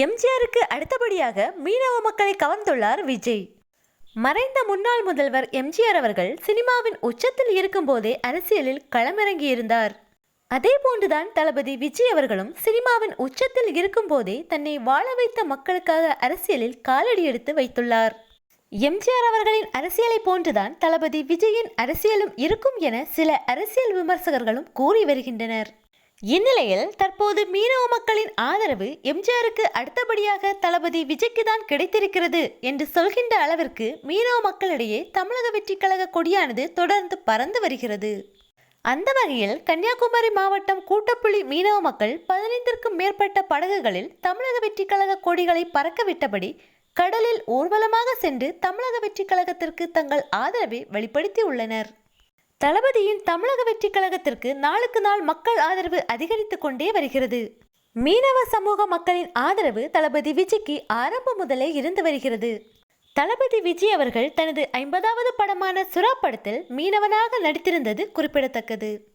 எம்ஜிஆருக்கு அடுத்தபடியாக மீனவ மக்களை கவர்ந்துள்ளார் விஜய். மறைந்த முன்னாள் முதல்வர் எம்ஜிஆர் அவர்கள் சினிமாவின் உச்சத்தில் இருக்கும்போதே அரசியலில் களமிறங்கியிருந்தார். அதே போன்றுதான் தளபதி விஜய் அவர்களும் சினிமாவின் உச்சத்தில் இருக்கும்போதே தன்னை வாழ வைத்த மக்களுக்காக அரசியலில் காலடி எடுத்து வைத்துள்ளார். எம்ஜிஆர் அவர்களின் அரசியலை போன்றுதான் தளபதி விஜயின் அரசியலும் இருக்கும் என சில அரசியல் விமர்சகர்களும் கூறி வருகின்றனர். இந்நிலையில் தற்போது மீனவ மக்களின் ஆதரவு எம்ஜிஆருக்கு அடுத்தபடியாக தளபதி விஜய்க்கு தான் கிடைத்திருக்கிறது என்று சொல்கின்ற அளவிற்கு மீனவ மக்களிடையே தமிழக வெற்றி கழக கொடியானது தொடர்ந்து பறந்து வருகிறது. அந்த வகையில் கன்னியாகுமரி மாவட்டம் கூட்டப்புள்ளி மீனவ மக்கள் பதினைந்திற்கும் மேற்பட்ட படகுகளில் தமிழக வெற்றி கழக கொடிகளை பறக்கவிட்டபடி கடலில் ஊர்வலமாக சென்று தமிழக வெற்றி கழகத்திற்கு தங்கள் ஆதரவை வெளிப்படுத்தி உள்ளனர் தளபதியின் தமிழக வெற்றி கழகத்திற்கு நாளுக்கு நாள் மக்கள் ஆதரவு அதிகரித்துக் கொண்டே வருகிறது. மீனவ சமூக மக்களின் ஆதரவு தளபதி விஜய்க்கு ஆரம்பம் முதலே இருந்து வருகிறது. தளபதி விஜய் அவர்கள் தனது ஐம்பதாவது படமான சுறா படத்தில் மீனவனாக நடித்திருந்தது குறிப்பிடத்தக்கது.